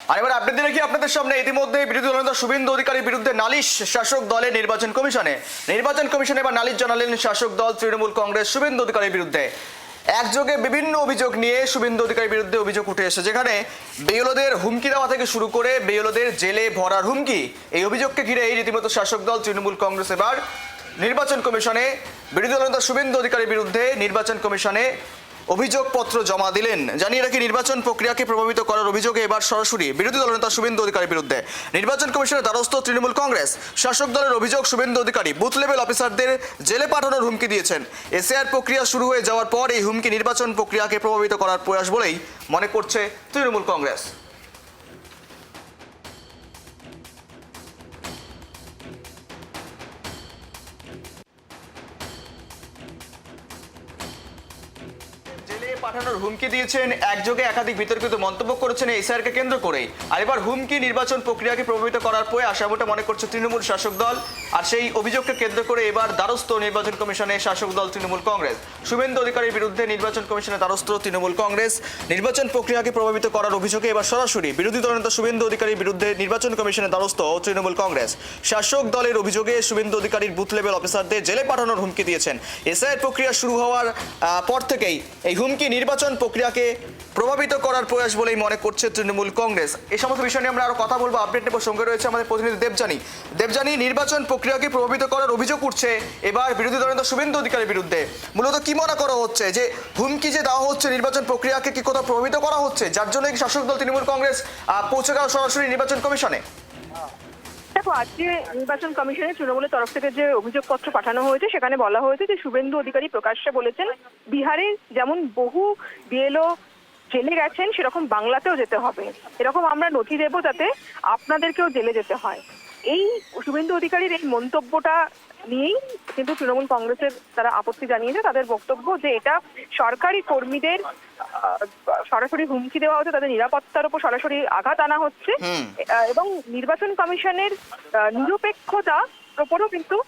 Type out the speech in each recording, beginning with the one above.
আর এবার আপডেট দিয়ে রাখি আপনাদের সামনে? ইতিমধ্যে বিরোধী দলনেতা শুভেন্দু অধিকারীর বিরুদ্ধে নালিশ শাসক দলের নির্বাচন কমিশনে। নির্বাচন কমিশনে এবার নালিশ জানালেন শাসক দল তৃণমূল কংগ্রেস শুভেন্দু অধিকারীর বিরুদ্ধে। একযোগে বিভিন্ন অভিযোগ নিয়ে শুভেন্দু অধিকারীর বিরুদ্ধে অভিযোগ উঠে এসেছে। যেখানে বেয়লদের হুমকি দেওয়া থেকে শুরু করে বেয়লদের জেলে ভরার হুমকি, এই অভিযোগকে ঘিরে এই রীতিমতো শাসক দল তৃণমূল কংগ্রেস এবার নির্বাচন কমিশনে বিরোধী দলনেতা শুভেন্দু অধিকারীর বিরুদ্ধে নির্বাচন কমিশনে অভিযোগপত্র জমা দিলেন। জানিয়ে রাখি, নির্বাচন প্রক্রিয়াকে প্রভাবিত করার অভিযোগে এবার সরাসরি বিরোধী দলনেতা শুভেন্দু অধিকারীর বিরুদ্ধে। নির্বাচন কমিশনের দ্বারস্থ তৃণমূল কংগ্রেস, শাসক দলের অভিযোগ শুভেন্দু অধিকারী বুথ লেভেল অফিসারদের জেলে পাঠানোর হুমকি দিয়েছেন। এসিআর প্রক্রিয়া শুরু হয়ে যাওয়ার পর এই হুমকি নির্বাচন প্রক্রিয়াকে প্রভাবিত করার প্রয়াস বলেই মনে করছে তৃণমূল কংগ্রেস। পাঠানোর হুমকি দিয়েছেন। একযোগে একাধিক বিতর্কিত মন্তব্য করেছেন এসআরকে কেন্দ্র করেই। আর এবার হুমকি নির্বাচন প্রক্রিয়াকে প্রভাবিত করার প্রয়াস এমনটা মনে করছে তৃণমূল শাসক দল। আর সেই অভিযোগকে কেন্দ্র করে এবার দ্বারস্থ নির্বাচন কমিশনে শাসক দল তৃণমূল কংগ্রেস। শুভেন্দু অধিকারীর বিরুদ্ধে নির্বাচন কমিশনের দ্বারস্থ তৃণমূল কংগ্রেস। নির্বাচন প্রক্রিয়াকে প্রভাবিত করার অভিযোগে এবার সরাসরি বিরোধী দলনেতা শুভেন্দু অধিকারীর বিরুদ্ধে নির্বাচন কমিশনের দ্বারস্থ তৃণমূল কংগ্রেস। শাসক দলের অভিযোগে শুভেন্দু অধিকারীর বুথ লেভেল অফিসারদের জেলে পাঠানোর হুমকি দিয়েছেন। এসআইয়ের প্রক্রিয়া শুরু হওয়ার পর থেকেই এই হুমকি নির্বাচন প্রক্রিয়াকে প্রভাবিত করার প্রয়াস বলেই মনে করছে তৃণমূল কংগ্রেস। এই সমস্ত বিষয় নিয়ে আমরা আরও কথা বলব আপডেট নেব। সঙ্গে রয়েছে আমাদের প্রতিনিধি দেবজানি দেবজানি নির্বাচন প্রক্রিয়াকে প্রভাবিত করার অভিযোগ উঠছে, এবার বিরোধী দলনেতা শুভেন্দু অধিকারের বিরুদ্ধে। মূলত কি মনে করা হচ্ছে? যে হুমকি যে দেওয়া হচ্ছে নির্বাচন প্রক্রিয়াকে কি কোথাও প্রভাবিত করা হচ্ছে? যার জন্য শাসক দল তৃণমূল কংগ্রেস পৌঁছে গেল সরাসরি নির্বাচন কমিশনে? দেখো, আজকে নির্বাচন কমিশনের তৃণমূলের তরফ থেকে যে অভিযোগপত্র পাঠানো হয়েছে, সেখানে বলা হয়েছে যে শুভেন্দু অধিকারী প্রকাশ্যে বলেছেন, বিহারে যেমন বহু বিএলও জেলে গেছেন, সেরকম বাংলাতেও যেতে হবে। এরকম আমরা নথি দেবো যাতে আপনাদেরকেও জেলে যেতে হয়। এই শুভেন্দু অধিকারীর এই মন্তব্যটা নিয়েই কিন্তু তৃণমূল কংগ্রেসের তারা আপত্তি জানিয়েছে তাদের বক্তব্য যে এটা সরকারি কর্মীদের সরাসরি হুমকি দেওয়া হচ্ছে তাদের নিরাপত্তার উপর সরাসরি আঘাত আনা হচ্ছে। এবং নির্বাচন কমিশনের আহ, নিরপেক্ষতার উপরও কিন্তু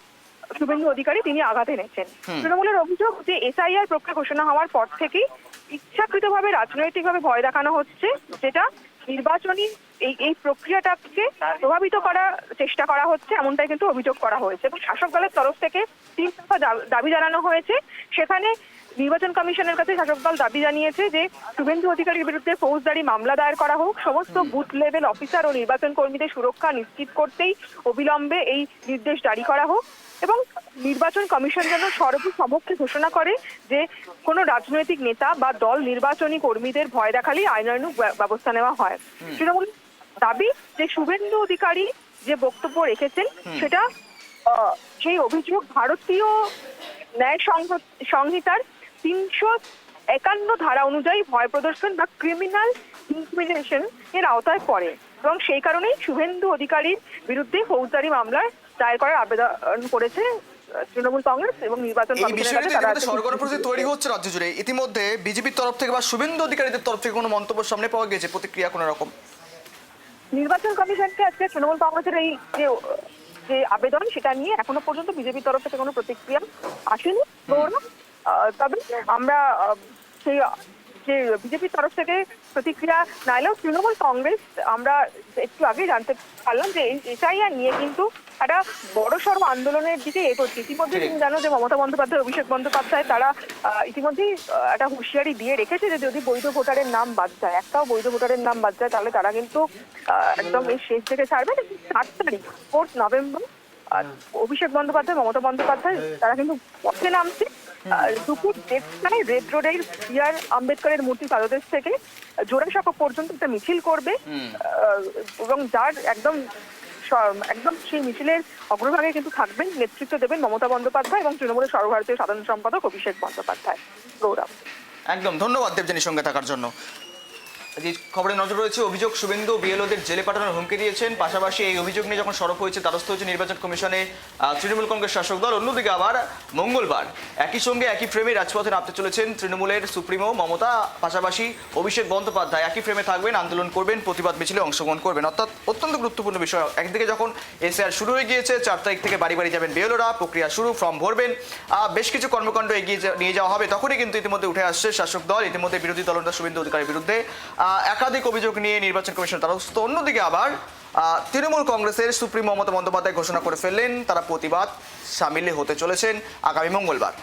শুভেন্দু অধিকারী তিনি আঘাত এনেছেন। তৃণমূলের অভিযোগ যে এসআইআর প্রক্রিয়া ঘোষণা হওয়ার পর থেকেই ইচ্ছাকৃতভাবে রাজনৈতিকভাবে ভয় দেখানো হচ্ছে যেটা নির্বাচনী এই এই প্রক্রিয়াটাকে প্রভাবিত করার চেষ্টা করা হচ্ছে, এমনটাই কিন্তু অভিযোগ করা হয়েছে। এবং শাসক দলের তরফ থেকে তিন দাবি জানানো হয়েছে। সেখানে নির্বাচন কমিশনের কাছে শাসক দল দাবি জানিয়েছে যে শুভেন্দু অধিকারীর বিরুদ্ধে ফৌজদারি মামলা দায়ের করা হোক। সমস্ত বুথ লেভেল অফিসার ও নির্বাচন কর্মীদের সুরক্ষা নিশ্চিত করতেই অবিলম্বে এই নির্দেশ জারি করা হোক এবং নির্বাচন কমিশন যেন সর্বসমক্ষে ঘোষণা করে যে কোনো রাজনৈতিক নেতা বা দল নির্বাচনী কর্মীদের ভয় দেখালেই আইনানুগ ব্য- ব্যবস্থা নেওয়া হয়। তৃণমূল দাবি যে শুভেন্দু অধিকারী যে বক্তব্য রেখেছেন সেটা সেই অভিযোগ ভারতীয় ন্যায় সংহ- সংহিতার তিনশো একান্ন ধারা অনুযায়ী ভয় প্রদর্শন বা ক্রিমিনাল ইনক্রিমিনেশন এর আওতায় পড়ে। এবং সেই কারণেই শুভেন্দু অধিকারীর বিরুদ্ধে ফৌজদারি মামলার দায়ের করার আবেদন করেছে তৃণমূল কংগ্রেস এবং নির্বাচন এই বিষয়টি কাছে ইতিমধ্যে আজকে সরকার পরিস্থিতি তৈরি হচ্ছে রাজ্য জুড়ে ইতিমধ্যে বিজেপির তরফ থেকে বা শুভেন্দু অধিকারীদের তরফ থেকে কোনো মন্তব্য সামনে পাওয়া গেছে? প্রতিক্রিয়া কোনো রকম? নির্বাচন কমিশনকে আজকে তৃণমূল কংগ্রেসের এই যে যে আবেদন সেটা নিয়ে এখনও পর্যন্ত বিজেপির তরফ থেকে কোনো প্রতিক্রিয়া আসেনি। গৌরব তবে আমরা সেই যে বিজেপির তরফ থেকে প্রতিক্রিয়া না এলেও তৃণমূল কংগ্রেস আমরা একটু আগে জানতে পারলাম যে এসআইআর নিয়ে কিন্তু একটা বড় সড়ো আন্দোলনের দিকে এগোচ্ছে। ইতিমধ্যে। তুমি জানো যে মমতা বন্দ্যোপাধ্যায় অভিষেক বন্দ্যোপাধ্যায় তারা ইতিমধ্যেই একটা হুঁশিয়ারি দিয়ে রেখেছে যে যদি বৈধ ভোটারের নাম বাদ যায় একটাও বৈধ ভোটারের নাম বাদ যায় তাহলে তারা কিন্তু একদম এই শেষ থেকে ছাড়বে। সাত তারিখ ফোর্থ নভেম্বর অভিষেক বন্দ্যোপাধ্যায় মমতা বন্দ্যোপাধ্যায় তারা কিন্তু পথে নামছে। দুপুর দেড়টায় রেড রোডের বি আর আম্বেদকরের মূর্তি পাদদেশ থেকে জোড়াসাঁকো পর্যন্ত একটা মিছিল করবে। এবং যার একদম একদম সেই মিছিলের অগ্রভাগে কিন্তু থাকবেন নেতৃত্ব দেবেন মমতা বন্দ্যোপাধ্যায় এবং তৃণমূলের সর্বভারতীয় সাধারণ সম্পাদক অভিষেক বন্দ্যোপাধ্যায়। গৌরব। একদম ধন্যবাদ দেবজানির সঙ্গে থাকার জন্য। এই খবরে নজর রয়েছে, অভিযোগ শুভেন্দু বিএলওদের জেলে পাঠানোর হুমকি দিয়েছেন। পাশাপাশি এই অভিযোগ নিয়ে যখন সরব হয়েছে, দ্বারস্থ হয়েছে নির্বাচন কমিশনে তৃণমূল কংগ্রেস শাসক দল। অন্যদিকে আবার মঙ্গলবার একই সঙ্গে একই ফ্রেমে রাজপথে নামতে চলেছেন তৃণমূলের সুপ্রিমো মমতা। পাশাপাশি অভিষেক বন্দ্যোপাধ্যায় একই ফ্রেমে থাকবেন, আন্দোলন করবেন, প্রতিবাদ মিছিলে অংশগ্রহণ করবেন। অর্থাৎ অত্যন্ত গুরুত্বপূর্ণ বিষয়। একদিকে যখন এসআর শুরু হয়ে গিয়েছে, চার তারিখ থেকে বাড়ি বাড়ি যাবেন বিএলওরা, প্রক্রিয়া শুরু, ফর্ম ভরবেন। বেশ কিছু কর্মকাণ্ড এগিয়ে নিয়ে যাওয়া হবে। তখনই কিন্তু ইতিমধ্যে উঠে আসছে শাসক দল। ইতিমধ্যে বিরোধী দলনেতা শুভেন্দু অধিকারের বিরুদ্ধে একাধিক অভিযোগ নিয়ে নির্বাচন কমিশন দ্বারস্থ। অন্যদিকে আবার তৃণমূল কংগ্রেসের সুপ্রিম মমতা বন্দ্যোপাধ্যায় ঘোষণা করে ফেললেন। তারা প্রতিবাদ সামিলে হতে চলেছেন আগামী মঙ্গলবার।